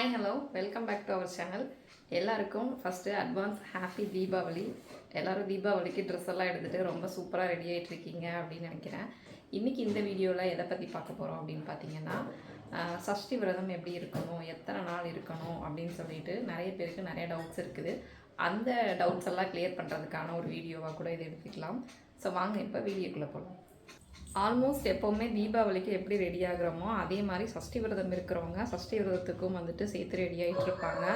Hi hello welcome back to our channel எல்லாருக்கும் first advance happy Deepavali எல்லாரும் தீபாவளிக்கு dress எல்லாம் எடுத்துகிட்டு ரொம்ப சூப்பராக ரெடி ஆகிட்டு இருக்கீங்க அப்படின்னு நினைக்கிறேன். இன்றைக்கி இந்த வீடியோவில் எதை பற்றி பார்க்க போகிறோம் அப்படின்னு பார்த்தீங்கன்னா சஷ்டி விரதம் எப்படி இருக்கணும் எத்தனை நாள் இருக்கணும் அப்படின்னு சொல்லிட்டு நிறைய பேருக்கு நிறைய டவுட்ஸ் இருக்குது. அந்த டவுட்ஸ் எல்லாம் கிளியர் பண்ணுறதுக்கான ஒரு வீடியோவாக கூட இதை எடுத்துக்கலாம். ஸோ வாங்க இப்போ வீடியோக்குள்ளே போகலாம் ஆல்மோஸ்ட் எப்போவுமே தீபாவளிக்கு எப்படி ரெடி ஆகுறோமோ அதே மாதிரி சஷ்டி விரதம் இருக்கிறவங்க சஷ்டி விரதத்துக்கும் வந்துட்டு சேர்த்து ரெடி ஆகிட்டு இருப்பாங்க.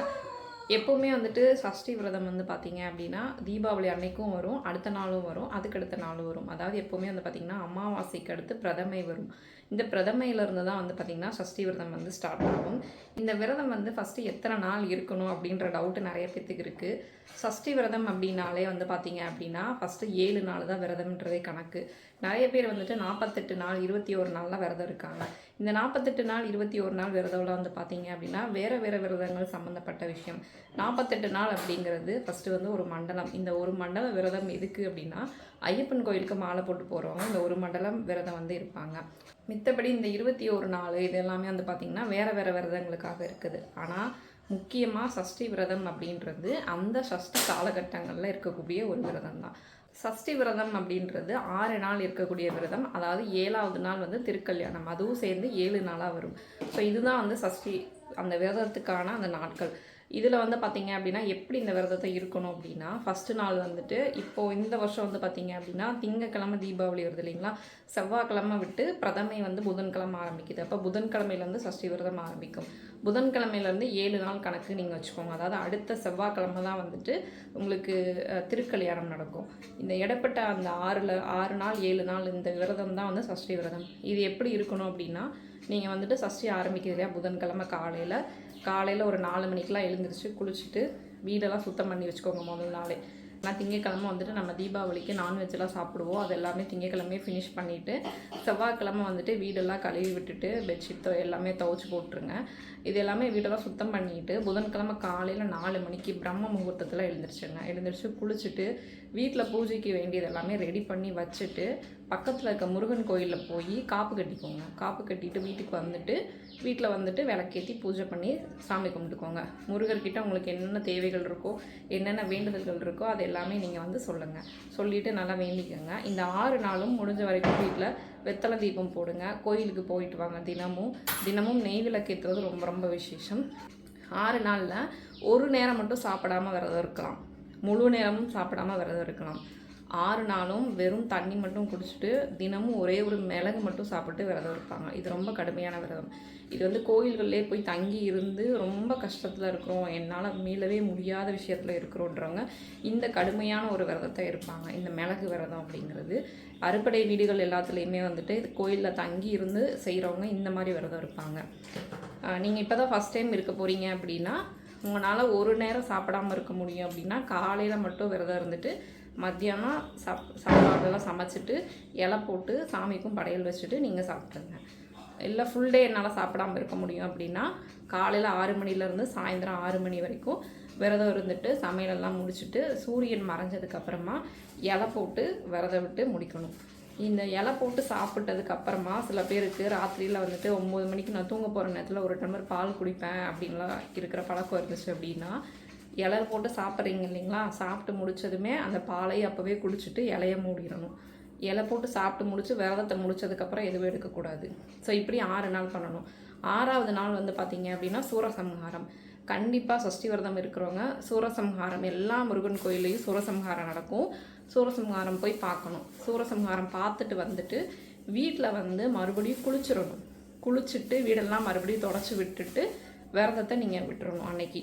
எப்போவுமே வந்துட்டு சஷ்டி விரதம் வந்து பார்த்தீங்க அப்படின்னா தீபாவளி அன்னைக்கும் வரும் அடுத்த நாளும் வரும் அதுக்கடுத்த நாளும் வரும். அதாவது எப்போவுமே வந்து பார்த்திங்கன்னா அமாவாசைக்கு அடுத்து பிரதமை வரும். இந்த பிரதமையிலேருந்து தான் வந்து பார்த்திங்கன்னா சஷ்டி விரதம் வந்து ஸ்டார்ட் ஆகும். இந்த விரதம் வந்து ஃபஸ்ட்டு எத்தனை நாள் இருக்கணும் அப்படின்ற டவுட்டு நிறைய பேத்துக்கு இருக்குது சஷ்டி விரதம் அப்படின்னாலே வந்து பார்த்திங்க அப்படின்னா ஃபஸ்ட்டு ஏழு நாள் தான் விரதம்ன்றதே கணக்கு. நிறைய பேர் வந்துட்டு நாற்பத்தெட்டு நாள் இருபத்தி ஒரு நாளில் விரதம் இருக்காங்க. இந்த நாற்பத்தெட்டு நாள் இருபத்தி ஒரு நாள் விரதம்லாம் வந்து பார்த்திங்க அப்படின்னா வேறு வேறு விரதங்கள் சம்மந்தப்பட்ட விஷயம். நாற்பத்தெட்டு நாள் அப்படிங்கிறது ஃபஸ்ட்டு வந்து ஒரு மண்டலம். இந்த ஒரு மண்டல விரதம் எதுக்கு அப்படின்னா ஐயப்பன் கோயிலுக்கு மாலை போட்டு போகிறவங்க இந்த ஒரு மண்டலம் விரதம் வந்து இருப்பாங்க. மித்தபடி இந்த இருபத்தி ஒரு நாள் இது எல்லாமே வந்து பார்த்திங்கன்னா வேறு வேறு விரதங்களுக்காக இருக்குது. ஆனால் முக்கியமாக சஷ்டி விரதம் அப்படின்றது அந்த சஷ்டி காலகட்டங்களில் இருக்கக்கூடிய ஒரு விரதம் தான். சஷ்டி விரதம் அப்படின்றது ஆறு நாள் இருக்கக்கூடிய விரதம். அதாவது ஏழாவது நாள் வந்து திருக்கல்யாணம். அதுவும் சேர்ந்து ஏழு நாளாக வரும். ஸோ இதுதான் வந்து சஷ்டி அந்த விரதத்துக்கான அந்த நாட்கள். இதில் வந்து பார்த்தீங்க அப்படின்னா எப்படி இந்த விரதத்தை இருக்கணும் அப்படின்னா ஃபஸ்ட்டு நாள் வந்துட்டு இப்போது இந்த வருஷம் வந்து பார்த்தீங்க அப்படின்னா திங்கக்கிழமை தீபாவளி வருது இல்லைங்களா? செவ்வாய்க்கிழமை விட்டு பிரதமை வந்து புதன்கிழமை ஆரம்பிக்குது. அப்போ புதன்கிழமையிலேருந்து சஷ்டி விரதம் ஆரம்பிக்கும். புதன்கிழமையிலேருந்து ஏழு நாள் கணக்கு நீங்கள் வச்சுக்கோங்க. அதாவது அடுத்த செவ்வாய்க்கிழமை தான் வந்துட்டு உங்களுக்கு திருக்கல்யாணம் நடக்கும். இந்த இடப்பட்ட அந்த ஆறில் ஆறு நாள் ஏழு நாள் இந்த விரதம் தான் வந்து சஷ்டி விரதம். இது எப்படி இருக்கணும் அப்படின்னா நீங்கள் வந்துட்டு சஷ்டி ஆரம்பிக்கிறது இல்லையா? புதன்கிழமை காலையில் காலையில் ஒரு நாலு மணிக்கெலாம் எழுந்திரிச்சு குளிச்சுட்டு வீடெல்லாம் சுத்தம் பண்ணி வச்சுக்கோங்க முதல் நாளே. ஆனால் திங்கக்கிழமை வந்துட்டு நம்ம தீபாவளிக்கு நான்வெஜ்லாம் சாப்பிடுவோம். அது எல்லாமே திங்கக்கிழமையே ஃபினிஷ் பண்ணிவிட்டு செவ்வாய்க்கிழமை வந்துட்டு வீடெல்லாம் கழுவி விட்டுட்டு பெட்ஷீட் எல்லாமே துவைச்சி போட்டுருங்க. இது எல்லாமே வீடெல்லாம் சுத்தம் பண்ணிட்டு புதன்கிழமை காலையில் நாலு மணிக்கு பிரம்ம முகூர்த்தத்தில் எழுந்திரிச்சிருங்க. எழுந்திரிச்சு குளிச்சுட்டு வீட்டில் பூஜைக்கு வேண்டியது எல்லாமே ரெடி பண்ணி வச்சுட்டு பக்கத்தில் இருக்க முருகன் கோயிலில் போய் காப்பு கட்டிக்கோங்க. காப்பு கட்டிட்டு வீட்டுக்கு வந்துட்டு வீட்டில் வந்துட்டு விளக்கேற்றி பூஜை பண்ணி சாமி கும்பிட்டுக்கோங்க. முருகர்கிட்ட உங்களுக்கு என்னென்ன தேவைகள் இருக்கோ என்னென்ன வேண்டுதல்கள் இருக்கோ அது எல்லாமே நீங்கள் வந்து சொல்லுங்கள் சொல்லிவிட்டு நல்லா வேண்டிக்கோங்க. இந்த ஆறு நாளும் முடிஞ்ச வரைக்கும் வீட்டில் வெத்தலை தீபம் போடுங்க. கோயிலுக்கு போயிட்டு வாங்க தினமும். தினமும் நெய் விளக்கேற்றுறது ரொம்ப ரொம்ப விசேஷம். ஆறு நாளில் ஒரு நேரம் மட்டும் சாப்பிடாம விரதம் இருக்கலாம். முழு நேரமும் சாப்பிடாம விரதம் இருக்கலாம். ஆறு நாளும் வெறும் தண்ணி மட்டும் குடிச்சிட்டு தினமும் ஒரே ஒரு மிளகு மட்டும் சாப்பிட்டு விரதம் இருப்பாங்க. இது ரொம்ப கடுமையான விரதம். இது வந்து கோயில்கள்லே போய் தங்கி இருந்து ரொம்ப கஷ்டத்தில் இருக்கிறோம். என்னால் மீளவே முடியாத விஷயத்தில் இருக்கிறோன்றவங்க இந்த கடுமையான ஒரு விரதத்தை இருப்பாங்க. இந்த மிளகு விரதம் அப்படிங்கிறது. அறுப்படை வீடுகள் எல்லாத்துலேயுமே வந்துட்டு கோயிலில் தங்கி இருந்து செய்கிறவங்க இந்த மாதிரி விரதம் இருப்பாங்க. நீங்கள் இப்போ தான் ஃபஸ்ட் டைம் இருக்க போகிறீங்க அப்படின்னா உங்களால் ஒரு நேரம் சாப்பிடாம இருக்க முடியும் அப்படின்னா காலையில் மட்டும் விரதம் இருந்துட்டு மத்தியானம் சாப் சாப்பாடெல்லாம் சமைச்சிட்டு இலை போட்டு சாமிக்கும் படையல் வச்சுட்டு நீங்கள் சாப்பிட்ருங்க இல்லை ஃபுல் டே என்னால் சாப்பிடாமல் இருக்க முடியும் அப்படின்னா காலையில் ஆறு மணிலேருந்து சாயந்தரம் ஆறு மணி வரைக்கும் விரதம் இருந்துட்டு சமையலெல்லாம் முடிச்சுட்டு சூரியன் மறைஞ்சதுக்கப்புறமா இலை போட்டு விரதம் விட்டு முடிக்கணும். இந்த இலை போட்டு சாப்பிட்டதுக்கப்புறமா சில பேருக்கு ராத்திரியில் வந்துட்டு ஒம்பது மணிக்கு நான் தூங்க போகிற நேரத்தில் ஒரு டம்ளர் பால் குடிப்பேன் அப்படின்லாம் இருக்கிற பழக்கம் இருந்துச்சு அப்படின்னா இலை போட்டு சாப்பிட்றீங்க இல்லைங்களா? சாப்பிட்டு முடிச்சதுமே அந்த பாலை அப்போவே குடிச்சிட்டு இலைய மூடிடணும். இலை போட்டு சாப்பிட்டு முடித்து விரதத்தை முடிச்சதுக்கப்புறம் எதுவும் எடுக்கக்கூடாது. ஸோ இப்படி ஆறு நாள் பண்ணணும். ஆறாவது நாள் வந்து பார்த்தீங்க அப்படின்னா சூரசம்ஹாரம். கண்டிப்பாக சஷ்டி விரதம் இருக்கிறவங்க சூரசம்ஹாரம் எல்லா முருகன் கோயில்லையும் சூரசம்ஹாரம் நடக்கும். சூரசம்ஹாரம் போய் பார்க்கணும். சூரசம்ஹாரம் பார்த்துட்டு வந்துட்டு வீட்டில் வந்து மறுபடியும் குளிச்சிடணும். குளிச்சுட்டு வீடெல்லாம் மறுபடியும் தொடச்சி விட்டுட்டு விரதத்தை நீங்கள் விட்டுறணும் அன்னைக்கு.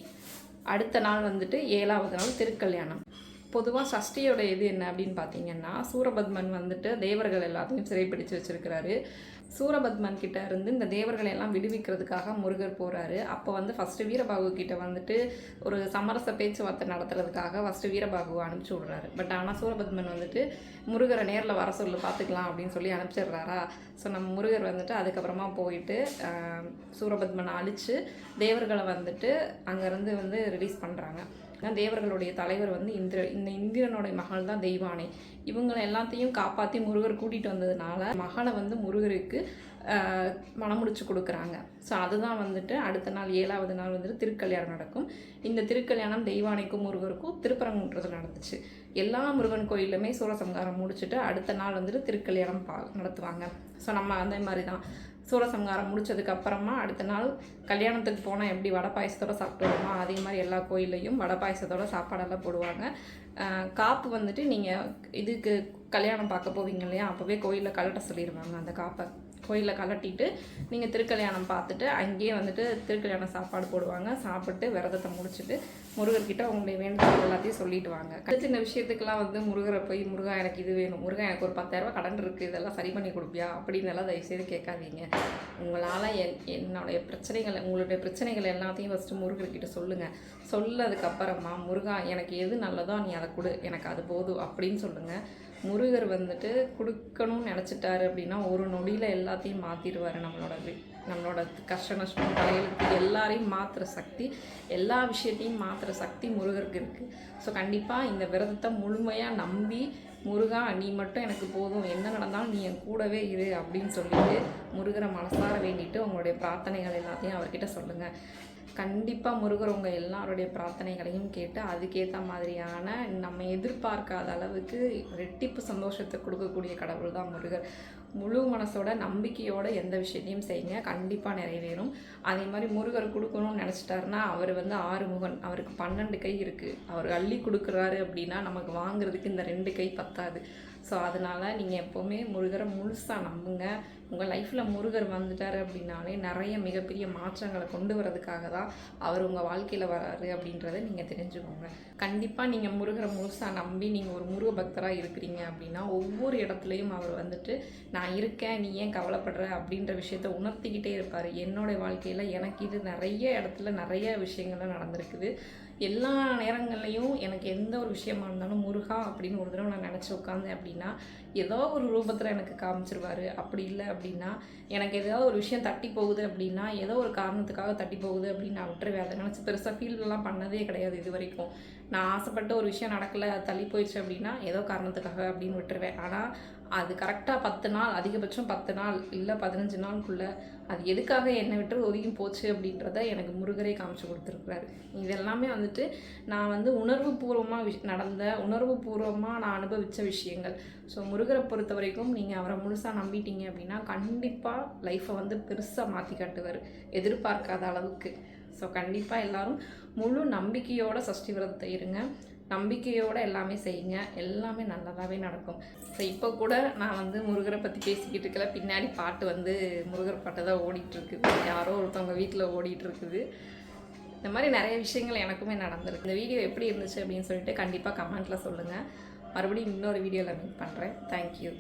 அடுத்த நாள் வந்துட்டு ஏழாவது நாள் திருக்கல்யாணம். பொதுவாக சஷ்டியோட இது என்ன அப்படின்னு பார்த்தீங்கன்னா சூரபத்மன் வந்துட்டு தேவர்கள் எல்லாத்தையும் சிறைப்பிடிச்சு வச்சுருக்கிறாரு. சூரபத்மன் கிட்ட இருந்து இந்த தேவர்களை எல்லாம் விடுவிக்கிறதுக்காக முருகர் போகிறாரு அப்போ வந்து ஃபஸ்ட்டு வீரபாகு கிட்ட வந்துட்டு ஒரு சமரச பேச்சுவார்த்தை நடத்துறதுக்காக ஃபஸ்ட்டு வீரபாகுவை அனுப்பிச்சி விடுறாரு. பட் ஆனால் சூரபத்மன் வந்துட்டு முருகரை நேரில் வர சொல்லு பார்த்துக்கலாம் அப்படின்னு சொல்லி அனுப்பிச்சிடுறாரா? ஸோ நம்ம முருகர் வந்துட்டு அதுக்கப்புறமா போயிட்டு சூரபத்மனை அழித்து தேவர்களை வந்துட்டு அங்கேருந்து வந்து ரிலீஸ் பண்ணுறாங்க தேவர்களுடைய தலைவர் வந்து இந்திர இந்த இந்திரனுடைய மகள் தான் தெய்வானை. இவங்களை எல்லாத்தையும் காப்பாற்றி முருகர் கூட்டிகிட்டு வந்ததுனால மகளை வந்து முருகருக்கு ஆஹ், முடிச்சு கொடுக்குறாங்க. ஸோ அதுதான் வந்துட்டு அடுத்த நாள் ஏழாவது நாள் வந்துட்டு திருக்கல்யாணம் நடக்கும். இந்த திருக்கல்யாணம் தெய்வானைக்கும் முருகருக்கும் திருப்பரங்குன்றத்தில் நடந்துச்சு. எல்லா முருகன் கோயிலுமே சூரசம்காரம் முடிச்சுட்டு அடுத்த நாள் வந்துட்டு திருக்கல்யாணம் பா நடத்துவாங்க. ஸோ நம்ம அதே மாதிரி தான் சூரசம்காரம் முடிச்சதுக்கு அப்புறமா அடுத்த நாள் கல்யாணத்துக்கு போனால் எப்படி வடை பாயசத்தோட சாப்பிட்டு வருமோ அதே மாதிரி எல்லா கோயில்லையும் வடை பாயசத்தோட சாப்பாடெல்லாம் போடுவாங்க. காப்பு வந்துட்டு நீங்கள் இதுக்கு கல்யாணம் பார்க்க போவீங்க இல்லையா? அப்போவே கோயிலில் கலட்ட சொல்லிடுவாங்க அந்த காப்பை. கோயிலில் கலட்டிட்டு நீங்கள் திருக்கல்யாணம் பார்த்துட்டு அங்கேயே வந்துட்டு திருக்கல்யாணம் சாப்பாடு போடுவாங்க. சாப்பிட்டு விரதத்தை முடிச்சுட்டு முருகர்கிட்ட உங்களுடைய வேண்டுதல் எல்லாத்தையும் சொல்லிட்டு வாங்க. சின்ன சின்ன விஷயத்துக்கெல்லாம் வந்து முருகரை போய் முருகா எனக்கு இது வேணும். முருகா எனக்கு ஒரு பத்தாயிரரூபா கடன் இருக்குது இதெல்லாம் சரி பண்ணி கொடுப்பியா? அப்படின்னு எல்லாம் தயவுசெய்து கேட்காதீங்க. உங்களால் என் என்னுடைய பிரச்சனைகள் உங்களுடைய பிரச்சனைகள் எல்லாத்தையும் ஃபஸ்ட்டு முருகர்கிட்ட சொல்லுங்கள் சொல்லதுக்கப்புறமா முருகா எனக்கு எது நல்லதோ நீ அதை கொடு. எனக்கு அது போதும். அப்படின்னு சொல்லுங்கள் முருகர் வந்துட்டு கொடுக்கணும்னு நினச்சிட்டாரு அப்படின்னா ஒரு நொடியில் எல்லாத்தையும் மாற்றிடுவார் நம்மளோட நம்மளோட கஷ்ட நஷ்டம் தலைகளுக்கு எல்லாரையும் மாற்றுற சக்தி எல்லா விஷயத்தையும் மாற்றுற சக்தி முருகருக்கு இருக்குது ஸோ கண்டிப்பாக இந்த விரதத்தை முழுமையாக நம்பி முருகா நீ மட்டும் எனக்கு போதும். என்ன நடந்தாலும் நீ என் கூடவே இரு அப்படின்னு சொல்லிட்டு முருகரை மனசார வேண்டிட்டு உங்களுடைய பிரார்த்தனைகள் எல்லாத்தையும் அவர்கிட்ட சொல்லுங்கள் கண்டிப்பாக முருகர் உங்கள் எல்லாருடைய பிரார்த்தனைகளையும் கேட்டு அதுக்கேற்ற மாதிரியான நம்ம எதிர்பார்க்காத அளவுக்கு ரெட்டிப்பு சந்தோஷத்தை கொடுக்கக்கூடிய கடவுள் தான் முருகர். முழு மனசோட நம்பிக்கையோட எந்த விஷயத்தையும் செய்யுங்க. கண்டிப்பாக நிறைவேறும். அதே மாதிரி முருகர் கொடுக்கணும்னு நினச்சிட்டாருன்னா அவர் வந்து ஆறுமுகன். அவருக்கு பன்னெண்டு கை இருக்குது அவர் அள்ளி கொடுக்குறாரு அப்படின்னா நமக்கு வாங்குறதுக்கு இந்த ரெண்டு கை பத்தாது. ஸோ அதனால் நீங்கள் எப்போவுமே முருகரை முழுசாக நம்புங்க. உங்கள் லைஃப்பில் முருகர் வந்துட்டார் அப்படின்னாலே நிறைய மிகப்பெரிய மாற்றங்களை கொண்டு வரதுக்காக தான் அவர் உங்கள் வாழ்க்கையில் வராரு அப்படின்றத நீங்கள் தெரிஞ்சுக்கோங்க. கண்டிப்பாக நீங்கள் முருகரை முழுசாக நம்பி நீங்கள் ஒரு முருக பக்தராக இருக்கிறீங்க அப்படின்னா ஒவ்வொரு இடத்துலையும் அவர் வந்துட்டு நான் இருக்கேன் நீ ஏன் கவலைப்படுற? அப்படின்ற விஷயத்த உணர்த்திக்கிட்டே இருப்பார். என்னோடய வாழ்க்கையில் எனக்கு இது நிறைய இடத்துல நிறைய விஷயங்கள்லாம் நடந்திருக்குது. எல்லா நேரங்கள்லையும் எனக்கு எந்த ஒரு விஷயமா இருந்தாலும் முருகா அப்படின்னு ஒரு தடவை நான் நினச்சி உட்காந்தேன் அப்படின்னா ஏதோ ஒரு ரூபத்தில் எனக்கு காமிச்சிருவார். அப்படி இல்லை அப்படின்னா எனக்கு ஏதாவது ஒரு விஷயம் தட்டி போகுது அப்படின்னா ஏதோ ஒரு காரணத்துக்காக தட்டி போகுது அப்படின்னு நான் விட்டுருவேன். அதை நினச்சி பெருசாக ஃபீல்லாம் பண்ணதே கிடையாது இது வரைக்கும். நான் ஆசைப்பட்ட ஒரு விஷயம் நடக்கலை அது தள்ளி போயிடுச்சு அப்படின்னா ஏதோ காரணத்துக்காக அப்படின்னு விட்டுருவேன். ஆனால் அது கரெக்டாக பத்து நாள் அதிகபட்சம் பத்து நாள் இல்லை பதினஞ்சு நாளுக்குள்ளே அது எதுக்காக என்னை விட்டு ஒதுங்கி போச்சு அப்படின்றத எனக்கு முருகரே காமிச்சு கொடுத்துருக்குறாரு. இது எல்லாமே வந்துட்டு நான் வந்து உணர்வு பூர்வமாக விஷ் நடந்த உணர்வு பூர்வமாக நான் அனுபவித்த விஷயங்கள். ஸோ முருகரை பொறுத்த வரைக்கும் நீங்கள் அவரை முழுசாக நம்பிட்டீங்க அப்படின்னா கண்டிப்பாக லைஃப்பை வந்து பெருசாக மாற்றி காட்டுவார். எதிர்பார்க்காத அளவுக்கு. ஸோ கண்டிப்பாக எல்லாரும் முழு நம்பிக்கையோட சஷ்டி விரதத்தை இருங்க. நம்பிக்கையோடு எல்லாமே செய்யுங்க. எல்லாமே நல்லதாகவே நடக்கும். ஸோ இப்போ கூட நான் வந்து முருகரை பற்றி பேசிக்கிட்டு இருக்கல. பின்னாடி பாட்டு வந்து முருகர் பாட்டு தான் ஓடிட்டுருக்குது யாரோ ஒருத்தவங்க வீட்டில் ஓடிட்டுருக்குது. இந்த மாதிரி நிறைய விஷயங்கள் எனக்குமே நடந்திருக்கு. இந்த வீடியோ எப்படி இருந்துச்சு அப்படின்னு சொல்லிட்டு கண்டிப்பாக கமெண்ட்டில் சொல்லுங்கள் மறுபடியும் இன்னொரு வீடியோவில் மீட் பண்ணுறேன் தேங்க்யூ